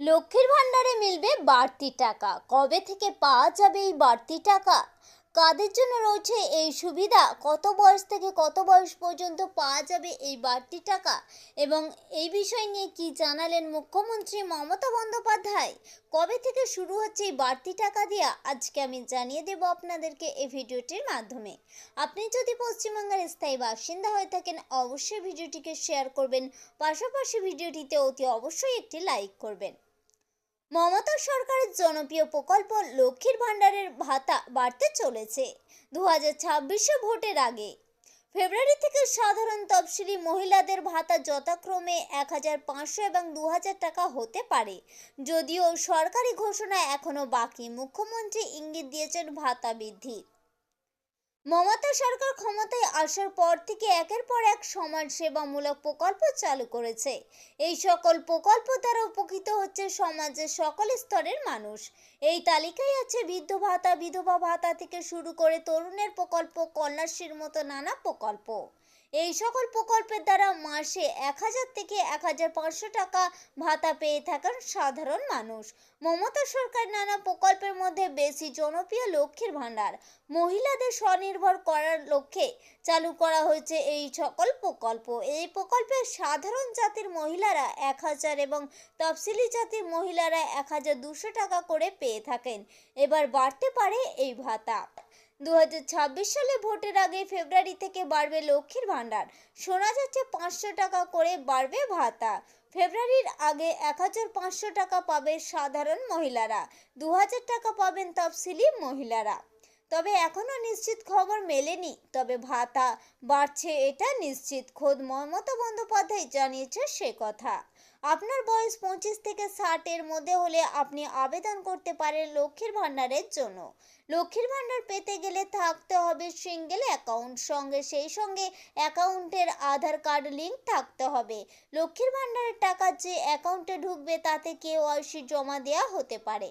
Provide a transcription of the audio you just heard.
লক্ষ্মীর ভাণ্ডারে মিলবে বাড়তি টাকা। কবে থেকে পাওয়া যাবে এই বাড়তি টাকা? কাদের জন্য রয়েছে এই সুবিধা? কত বয়স থেকে কত বয়স পর্যন্ত পাওয়া যাবে এই বাড়তি টাকা? এবং এই বিষয় নিয়ে কি জানালেন মুখ্যমন্ত্রী মমতা বন্দ্যোপাধ্যায়? কবে থেকে শুরু হচ্ছে এই বাড়তি টাকা দেওয়া আজকে আমি জানিয়ে দেব আপনাদেরকে এই ভিডিওটির মাধ্যমে। আপনি যদি পশ্চিমবঙ্গের স্থায়ী বাসিন্দা হয়ে থাকেন, অবশ্যই ভিডিওটিকে শেয়ার করবেন। পাশাপাশি ভিডিওটিতে অতি অবশ্যই একটি লাইক করবেন। মমতা সরকারের জনপ্রিয় প্রকল্প লক্ষ্মীর ভাণ্ডারের ভাতা বাড়তে চলেছে দু হাজার ছাব্বিশে ভোটের আগে। ফেব্রুয়ারি থেকে সাধারণ তফসিলি মহিলাদের ভাতা যথাক্রমে এক হাজার পাঁচশো এবং দু হাজার টাকা হতে পারে। যদিও সরকারি ঘোষণা এখনও বাকি, মুখ্যমন্ত্রী ইঙ্গিত দিয়েছেন ভাতা বৃদ্ধি মমতা সরকার ক্ষমতায় আসার পর থেকে একের পর এক সমাজ সেবামূলক প্রকল্প চালু করেছে। এই সকল প্রকল্প দ্বারা উপকৃত হচ্ছে সমাজের সকল স্তরের মানুষ। এই তালিকায় আছে বৃদ্ধ ভাতা, বিধবা ভাতা থেকে শুরু করে তরুণের প্রকল্প, কন্যাশ্রীর মতো নানা প্রকল্প। এই সকল প্রকল্পের দ্বারা মাসে এক হাজার থেকে এক হাজার পাঁচশো টাকা ভাতা পেয়ে থাকেন সাধারণ মানুষ। মমতা সরকার নানা প্রকল্পের মধ্যে বেশি জনপ্রিয় লক্ষ্মীর ভাণ্ডার। মহিলাদের স্বনির্ভর করার লক্ষ্যে চালু করা হয়েছে এই সকল প্রকল্প। এই প্রকল্পে সাধারণ জাতির মহিলারা এক হাজার এবং তফসিলি জাতির মহিলারা এক হাজার দুশো টাকা করে পেয়ে থাকেন। এবার বাড়তে পারে এই ভাতা। দু হাজার ছাব্বিশ সালে ভোটের আগে ফেব্রুয়ারি থেকে বাড়বে লক্ষ্মীর ভাণ্ডার। শোনা যাচ্ছে পাঁচশো টাকা করে বাড়বে ভাতা। ফেব্রুয়ারির আগে এক হাজার পাঁচশো টাকা পাবে সাধারণ মহিলারা। দু হাজার টাকা পাবেন তফসিলি মহিলারা। তবে এখনও নিশ্চিত খবর মেলেনি। তবে ভাতা বাড়ছে এটা নিশ্চিত, খোদ মমতা বন্দ্যোপাধ্যায় জানিয়েছে সে কথা। আপনার বয়স পঁচিশ থেকে ষাট এর মধ্যে হলে আপনি আবেদন করতে পারেন লক্ষ্মীর ভাণ্ডারের জন্য। লক্ষ্মীর ভাণ্ডার পেতে গেলে থাকতে হবে সিঙ্গেল অ্যাকাউন্ট। সঙ্গে সেই সঙ্গে অ্যাকাউন্টের আধার কার্ড লিঙ্ক থাকতে হবে। লক্ষ্মীর ভাণ্ডারের টাকা যে অ্যাকাউন্টে ঢুকবে তাতে কেওয়াইসি জমা দেওয়া হতে পারে।